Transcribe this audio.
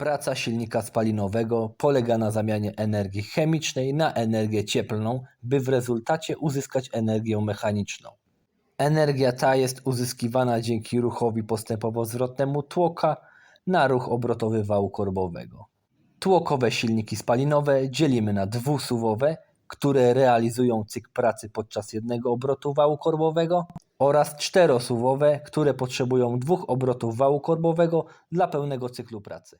Praca silnika spalinowego polega na zamianie energii chemicznej na energię cieplną, by w rezultacie uzyskać energię mechaniczną. Energia ta jest uzyskiwana dzięki ruchowi postępowo-zwrotnemu tłoka na ruch obrotowy wału korbowego. Tłokowe silniki spalinowe dzielimy na dwusuwowe, które realizują cykl pracy podczas jednego obrotu wału korbowego oraz czterosuwowe, które potrzebują dwóch obrotów wału korbowego dla pełnego cyklu pracy.